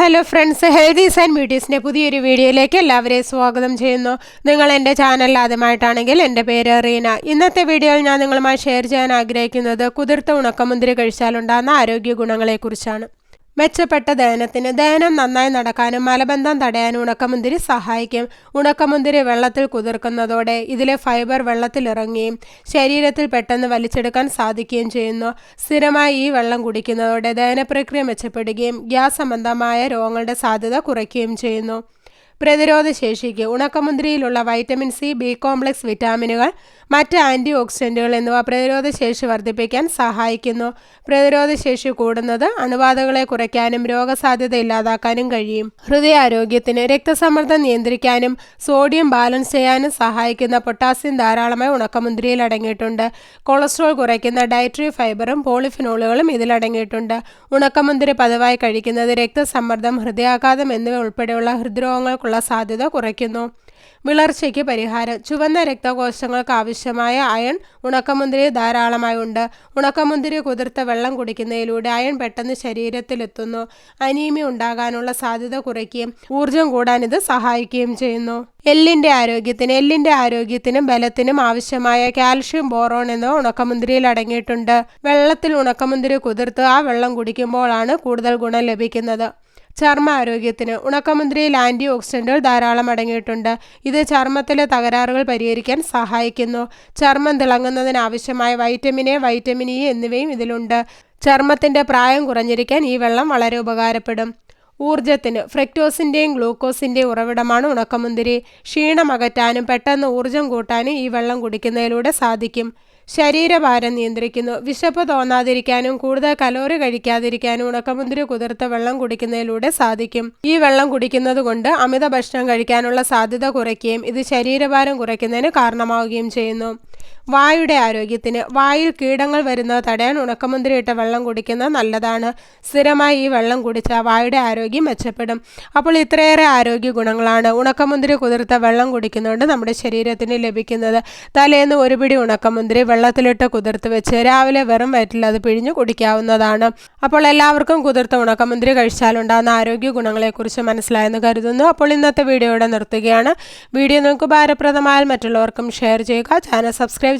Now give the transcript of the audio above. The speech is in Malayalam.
ഹലോ ഫ്രണ്ട്സ് ഹെൽതീസ് ആൻഡ് ബ്യൂട്ടീസിന്റെ പുതിയൊരു വീഡിയോയിലേക്ക് എല്ലാവരെയും സ്വാഗതം ചെയ്യുന്നു. നിങ്ങൾ എന്റെ ചാനൽ ആദ്യമായിട്ടാണെങ്കിൽ എന്റെ പേര് റീന. ഇന്നത്തെ വീഡിയോയിൽ ഞാൻ നിങ്ങളുമായി ഷെയർ ചെയ്യാൻ ആഗ്രഹിക്കുന്നത് കുതിർത്ത ഉണക്കമുന്തിരി കഴിച്ചാലുണ്ടാകുന്ന ആരോഗ്യ ഗുണങ്ങളെക്കുറിച്ചാണ്. മെച്ചപ്പെട്ട ദഹനത്തിന് ദഹനം നന്നായി നടക്കാനും മലബന്ധം തടയാനും ഉണക്കമുന്തിരി സഹായിക്കും. ഉണക്കമുന്തിരി വെള്ളത്തിൽ കുതിർക്കുന്നതോടെ ഇതിലെ ഫൈബർ വെള്ളത്തിലിറങ്ങുകയും ശരീരത്തിൽ പെട്ടെന്ന് വലിച്ചെടുക്കാൻ സാധിക്കുകയും ചെയ്യുന്നു. സ്ഥിരമായി ഈ വെള്ളം കുടിക്കുന്നതോടെ ദഹനപ്രക്രിയ മെച്ചപ്പെടുകയും ഗ്യാസ് സംബന്ധമായ രോഗങ്ങളുടെ സാധ്യത കുറയ്ക്കുകയും ചെയ്യുന്നു. പ്രതിരോധ ശേഷിക്ക് ഉണക്കമുന്തിരിയിലുള്ള വൈറ്റമിൻ സി ബി കോംപ്ലക്സ് വിറ്റാമിനുകൾ മറ്റ് ആന്റി ഓക്സിഡന്റുകൾ എന്നിവ പ്രതിരോധ ശേഷി വർദ്ധിപ്പിക്കാൻ സഹായിക്കുന്നു. പ്രതിരോധ ശേഷി കൂടുന്നത് അണുബാധകളെ കുറയ്ക്കാനും രോഗസാധ്യത ഇല്ലാതാക്കാനും കഴിയും. ഹൃദയാരോഗ്യത്തിന് രക്തസമ്മർദ്ദം നിയന്ത്രിക്കാനും സോഡിയം ബാലൻസ് ചെയ്യാനും സഹായിക്കുന്ന പൊട്ടാസ്യം ധാരാളമായി ഉണക്കമുന്തിരിയിൽ അടങ്ങിയിട്ടുണ്ട്. കൊളസ്ട്രോൾ കുറയ്ക്കുന്ന ഡയറ്ററി ഫൈബറും പോളിഫിനോളുകളും ഇതിലടങ്ങിയിട്ടുണ്ട് ഉണക്കമുന്തിരി പതിവായി കഴിക്കുന്നത് രക്തസമ്മർദ്ദം ഹൃദയാഘാതം എന്നിവ ഉൾപ്പെടെയുള്ള ഹൃദ്രോഗങ്ങൾക്കുള്ള സാധ്യത കുറയ്ക്കുന്നു. വിളർച്ചയ്ക്ക് പരിഹാരം. ചുവന്ന രക്തകോശങ്ങൾക്ക് ആവശ്യമായ അയൺ ഉണക്കമുന്തിരി ധാരാളമായി ഉണ്ട് ഉണക്കമുന്തിരി കുതിർത്ത വെള്ളം കുടിക്കുന്നതിലൂടെ അയൺ പെട്ടെന്ന് ശരീരത്തിലെത്തുന്നു. അനീമിയ ഉണ്ടാകാനുള്ള സാധ്യത കുറയ്ക്കുകയും ഊർജം കൂടാൻ ഇത് സഹായിക്കുകയും ചെയ്യുന്നു. എല്ലിന്റെ ആരോഗ്യത്തിന് എല്ലിന്റെ ആരോഗ്യത്തിനും ബലത്തിനും ആവശ്യമായ കാൽഷ്യം ബോറോൺ എന്നിവ ഉണക്കമുന്തിരിയിൽ അടങ്ങിയിട്ടുണ്ട്. വെള്ളത്തിൽ ഉണക്കമുന്തിരി കുതിർത്ത് ആ വെള്ളം കുടിക്കുമ്പോഴാണ് കൂടുതൽ ഗുണം ലഭിക്കുന്നത്. ചർമ്മ ആരോഗ്യത്തിന് ഉണക്കമുന്തിരിയിൽ ആന്റി ഓക്സിഡന്റുകൾ ധാരാളം അടങ്ങിയിട്ടുണ്ട്. ഇത് ചർമ്മത്തിലെ തകരാറുകൾ പരിഹരിക്കാൻ സഹായിക്കുന്നു. ചർമ്മം തിളങ്ങുന്നതിന് ആവശ്യമായ വൈറ്റമിൻ എ വൈറ്റമിൻ ഇ എന്നിവയും ഇതിലുണ്ട്. ചർമ്മത്തിന്റെ പ്രായം കുറഞ്ഞിരിക്കാൻ ഈ വെള്ളം വളരെ ഉപകാരപ്പെടും. ഊർജത്തിന് ഫ്രക്ടോസിന്റെയും ഗ്ലൂക്കോസിന്റെയും ഉറവിടമാണ് ഉണക്കമുന്തിരി. ക്ഷീണമകറ്റാനും പെട്ടെന്ന് ഊർജം കൂട്ടാനും ഈ വെള്ളം കുടിക്കുന്നതിലൂടെ സാധിക്കും. ശരീരഭാരം നിയന്ത്രിക്കുന്നു. വിശപ്പ് തോന്നാതിരിക്കാനും കൂടുതൽ കലോറി കഴിക്കാതിരിക്കാനും ഉണക്കമുന്തിരി കുതിർത്ത വെള്ളം കുടിക്കുന്നതിലൂടെ സാധിക്കും. ഈ വെള്ളം കുടിക്കുന്നത് കൊണ്ട് അമിത ഭക്ഷണം കഴിക്കാനുള്ള സാധ്യത കുറയ്ക്കുകയും ഇത് ശരീരഭാരം കുറയ്ക്കുന്നതിന് കാരണമാവുകയും ചെയ്യുന്നു. വായുടെ ആരോഗ്യത്തിന് വായിൽ കീടങ്ങൾ വരുന്നത് തടയാൻ ഉണക്കമുന്തിരി ഇട്ട വെള്ളം കുടിക്കുന്നത് നല്ലതാണ്. സ്ഥിരമായി ഈ വെള്ളം കുടിച്ചാൽ വായുടെ ആരോഗ്യം മെച്ചപ്പെടും. അപ്പോൾ ഇത്രയേറെ ആരോഗ്യ ഗുണങ്ങളാണ് ഉണക്കമുന്തിരി കുതിർത്ത വെള്ളം കുടിക്കുന്നതുകൊണ്ട് നമ്മുടെ ശരീരത്തിന് ലഭിക്കുന്നത്. തലേന്ന് ഒരു പിടി ഉണക്കമുന്തിരി വെള്ളത്തിലിട്ട് കുതിർത്ത് വെച്ച് രാവിലെ വെറും വയറ്റിൽ അത് പിഴിഞ്ഞ് കുടിക്കാവുന്നതാണ്. അപ്പോൾ എല്ലാവർക്കും കുതിർത്ത ഉണക്കമുന്തിരി കഴിച്ചാലുണ്ടാകുന്ന ആരോഗ്യ ഗുണങ്ങളെക്കുറിച്ച് മനസ്സിലായെന്ന് കരുതുന്നു. അപ്പോൾ ഇന്നത്തെ വീഡിയോയുടെ നിർത്തുകയാണ്. വീഡിയോ നിങ്ങൾക്ക് ഭാരപ്രദമായാൽ മറ്റുള്ളവർക്കും ഷെയർ ചെയ്യുക. Channel subscribe